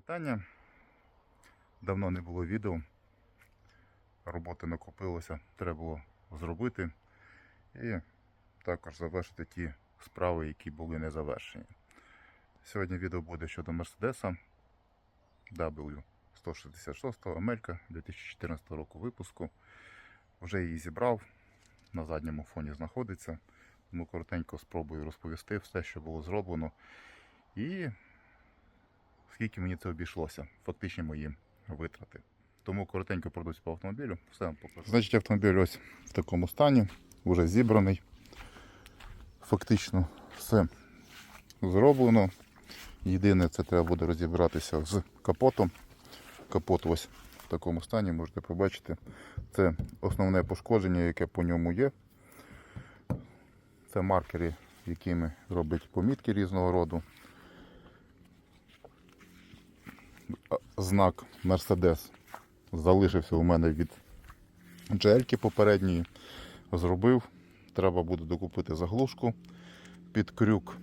вітання. Давно не було відео. Роботи накопилося, треба було зробити. І також завершити ті справи, які були не завершені. Сьогодні відео буде щодо Мерседеса W166 Амелька 2014 року випуску. Вже її зібрав, на задньому фоні знаходиться. Тому коротенько спробую розповісти все, що було зроблено. І скільки мені це обійшлося, фактичні мої витрати. Тому коротенько пройдусь по автомобілю, все вам покажу. Значить, автомобіль ось в такому стані, вже зібраний. Фактично все зроблено. Єдине, це треба буде розібратися з капотом. Капот ось в такому стані, можете побачити. Це основне пошкодження, яке по ньому є. Це маркери, якими роблять помітки різного роду. Знак Mercedes залишився у мене від джельки попередньої. Зробив. Треба буде докупити заглушку під крюк.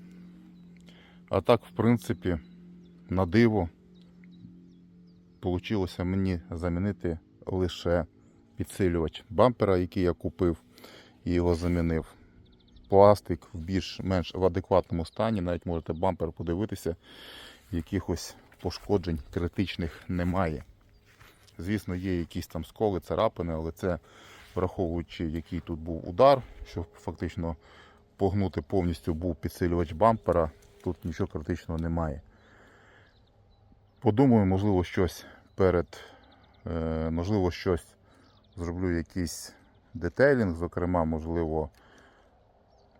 А так, в принципі, на диво вийшло мені замінити лише підсилювач бампера, який я купив і його замінив. Пластик в більш-менш в адекватному стані, навіть можете бампер подивитися, якихось пошкоджень критичних немає. Звісно, є якісь там сколи, царапини, але це враховуючи, який тут був удар, що фактично погнути повністю був підсилювач бампера, тут нічого критичного немає. Подумаю, можливо, щось перед, е, можливо, щось зроблю якийсь детейлінг, зокрема, можливо,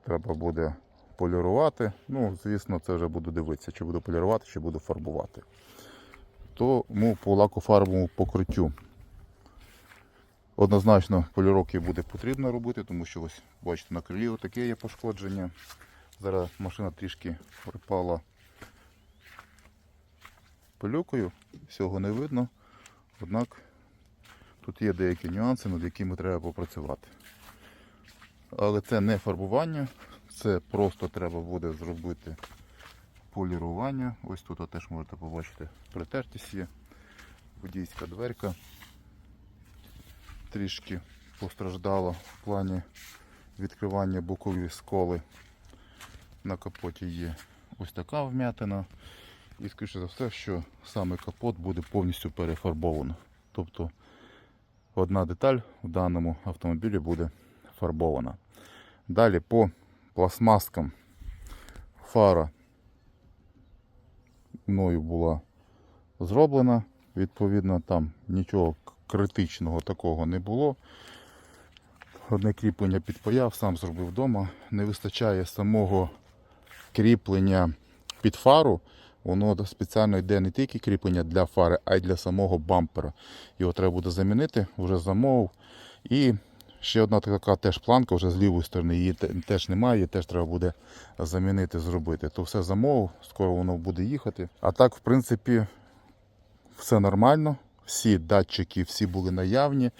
треба буде полірувати. Ну, звісно, це вже буду дивитися, чи буду полірувати, чи буду фарбувати. Тому по лакофарбовому покриттю однозначно поліровки буде потрібно робити, тому що ось бачите на крилі таке є пошкодження. Зараз машина трішки припала пилюкою, всього не видно. Однак тут є деякі нюанси, над якими треба попрацювати. Але це не фарбування, це просто треба буде зробити полірування. Ось тут теж можете побачити притертість є. Водійська дверка трішки постраждала в плані відкривання бокової сколи. На капоті є ось така вмятина. І скоріше за все, що саме капот буде повністю перефарбовано. Тобто одна деталь в даному автомобілі буде фарбована. Далі по пластмаскам фара мною була зроблена. Відповідно, там нічого критичного такого не було. Одне кріплення підпаяв, сам зробив вдома. Не вистачає самого кріплення під фару. Воно спеціально йде не тільки кріплення для фари, а й для самого бампера. Його треба буде замінити, вже замовив. І ще одна така теж планка вже з лівої сторони, її теж немає, її теж треба буде замінити, зробити. То все замовив, скоро воно буде їхати. А так, в принципі, все нормально. Всі датчики всі були наявні,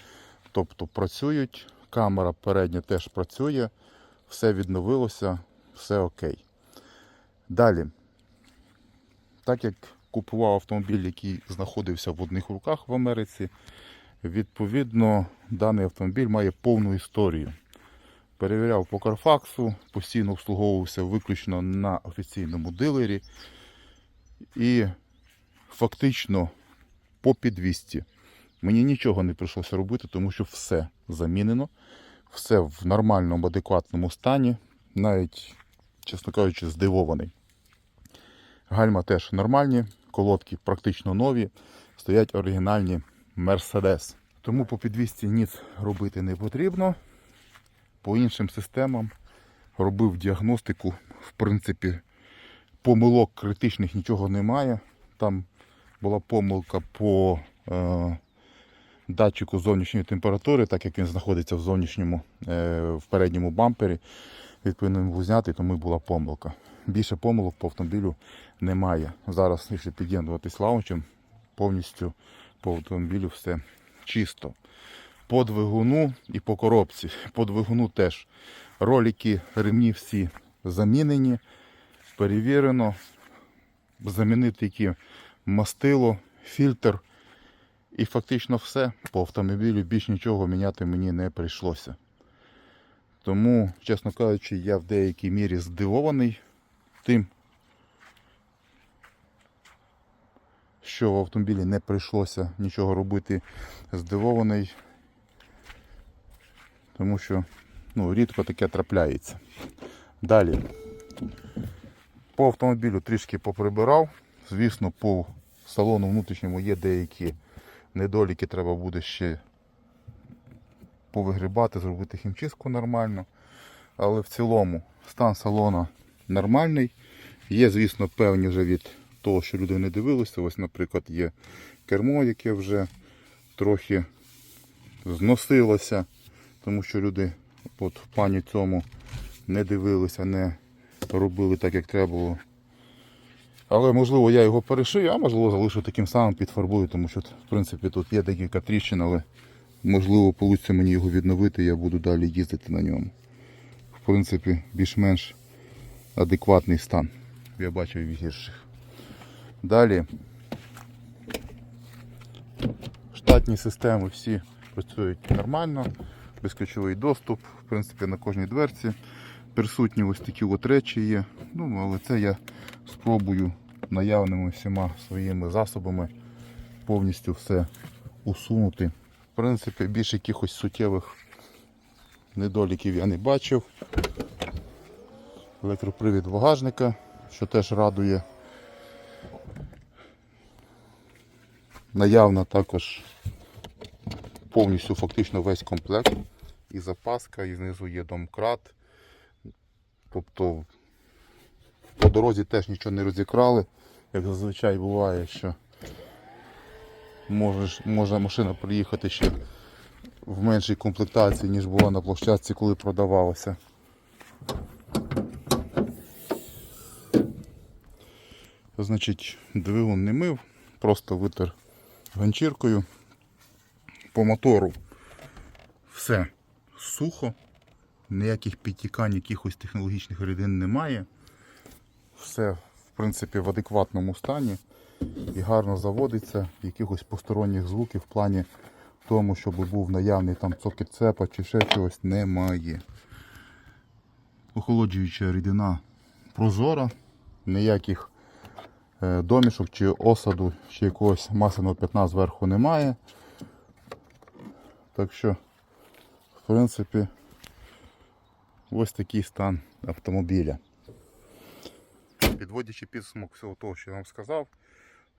тобто працюють. Камера передня теж працює, все відновилося, все окей. Далі, так як купував автомобіль, який знаходився в одних руках в Америці, відповідно, даний автомобіль має повну історію. Перевіряв по Карфаксу, постійно обслуговувався виключно на офіційному дилері. І фактично по підвісті. Мені нічого не прийшлося робити, тому що все замінено, все в нормальному, адекватному стані. Навіть, чесно кажучи, здивований. Гальма теж нормальні, колодки практично нові, стоять оригінальні Mercedes. Тому по підвісті ніц робити не потрібно. По іншим системам робив діагностику, в принципі, помилок критичних нічого немає. Там була помилка по е, датчику зовнішньої температури, так як він знаходиться в зовнішньому, е, в передньому бампері. Відповідно, він був знятий, тому була помилка. Більше помилок по автомобілю немає. Зараз, якщо під'єднуватись лаунчем, повністю по автомобілю все чисто. По двигуну і по коробці. По двигуну теж ролики, ремні всі замінені, перевірено. Замінити які мастило, фільтр. І фактично все. По автомобілю більш нічого міняти мені не прийшлося. Тому, чесно кажучи, я в деякій мірі здивований тим, що в автомобілі не прийшлося нічого робити. Здивований, тому що ну, рідко таке трапляється. Далі. По автомобілю трішки поприбирав. Звісно, по салону внутрішньому є деякі недоліки, треба буде ще повигрібати, зробити хімчистку нормально. Але в цілому стан салона нормальний. Є, звісно, певні вже від того, що люди не дивилися. Ось, наприклад, є кермо, яке вже трохи зносилося, тому що люди от в плані цьому не дивилися, не робили так, як треба було. Але можливо я його перешию, а можливо залишу таким самим підфарбую, тому що в принципі тут є декілька тріщин, але можливо вийде мені його відновити, я буду далі їздити на ньому. В принципі, більш-менш адекватний стан. Я бачив гірших. Далі штатні системи всі працюють нормально, безключовий доступ, в принципі, на кожній дверці. Присутні ось такі от речі є. Ну, але це я спробую наявними всіма своїми засобами повністю все усунути. В принципі, більш якихось суттєвих недоліків я не бачив. Електропривід багажника, що теж радує. Наявна також повністю фактично весь комплект. І запаска, і знизу є домкрат. Тобто по дорозі теж нічого не розікрали. Як зазвичай буває, що можеш, може машина приїхати ще в меншій комплектації, ніж була на площадці, коли продавалася. Значить, двигун не мив, просто витер ганчіркою. По мотору все сухо, ніяких підтікань, якихось технологічних рідин немає. Все, в принципі, в адекватному стані і гарно заводиться, якихось посторонніх звуків в плані тому, щоб був наявний там цокіт цепа чи ще чогось немає. Охолоджуюча рідина прозора, ніяких домішок чи осаду, чи якогось масляного пятна зверху немає. Так що, в принципі, ось такий стан автомобіля. Підводячи підсумок всього того, що я вам сказав,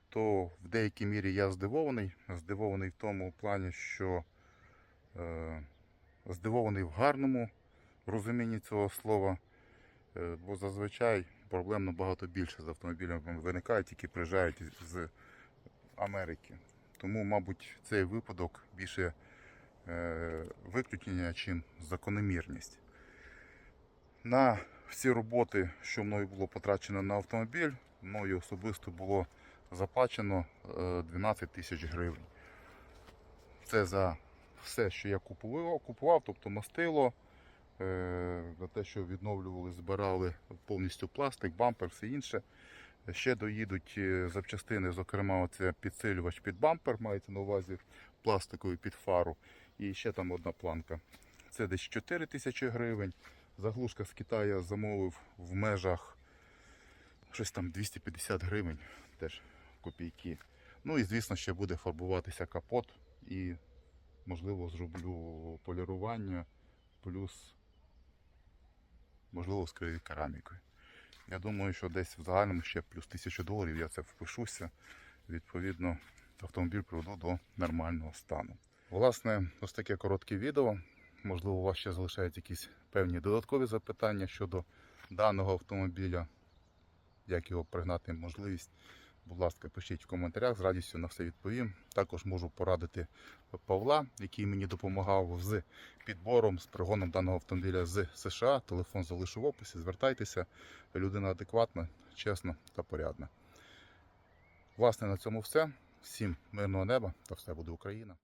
то в деякій мірі я здивований. Здивований в тому плані, що е, здивований в гарному розумінні цього слова. Е, бо зазвичай проблем набагато більше з автомобілями виникають, які приїжджають з Америки. Тому, мабуть, цей випадок більше е, виключення, чим закономірність. На всі роботи, що мною було потрачено на автомобіль, мною особисто було заплачено е, 12 тисяч гривень. Це за все, що я купував, купував тобто мастило, е, за те, що відновлювали, збирали повністю пластик, бампер, все інше. Ще доїдуть е, запчастини, зокрема, оце підсилювач під бампер, мається на увазі пластиковий під фару. І ще там одна планка. Це десь 4 тисячі гривень. Заглушка з Китаю замовив в межах щось там 250 гривень, теж копійки. Ну і звісно ще буде фарбуватися капот і можливо зроблю полірування плюс можливо скрию керамікою. Я думаю, що десь в загальному ще плюс 1000 доларів я це впишуся. Відповідно, автомобіль приведу до нормального стану. Власне, ось таке коротке відео. Можливо, у вас ще залишаються якісь певні додаткові запитання щодо даного автомобіля, як його пригнати можливість. Будь ласка, пишіть в коментарях, з радістю на все відповім. Також можу порадити Павла, який мені допомагав з підбором, з пригоном даного автомобіля з США. Телефон залишу в описі. Звертайтеся. Людина адекватна, чесна та порядна. Власне, на цьому все. Всім мирного неба та все буде Україна.